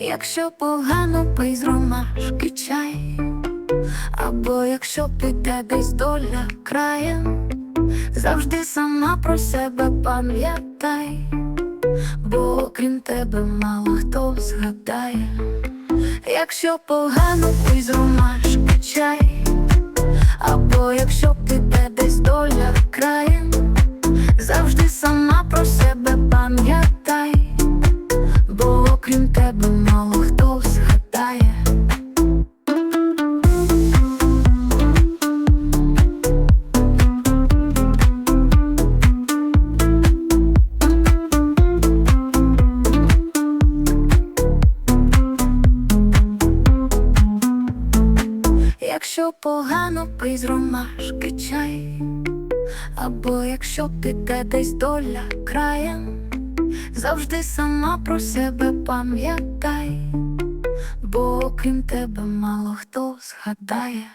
Якщо погано пий з ромашки чай, або якщо піде десь доля краєм, завжди сама про себе пам'ятай, бо окрім тебе мало хто згадає. Якщо погано пий з ромашки тебе мало хто згадає. Якщо погано пий ромашки чай, або якщо піде десь доля краєм, завжди сама про себе пам'ятай, бо окрім тебе мало хто згадає.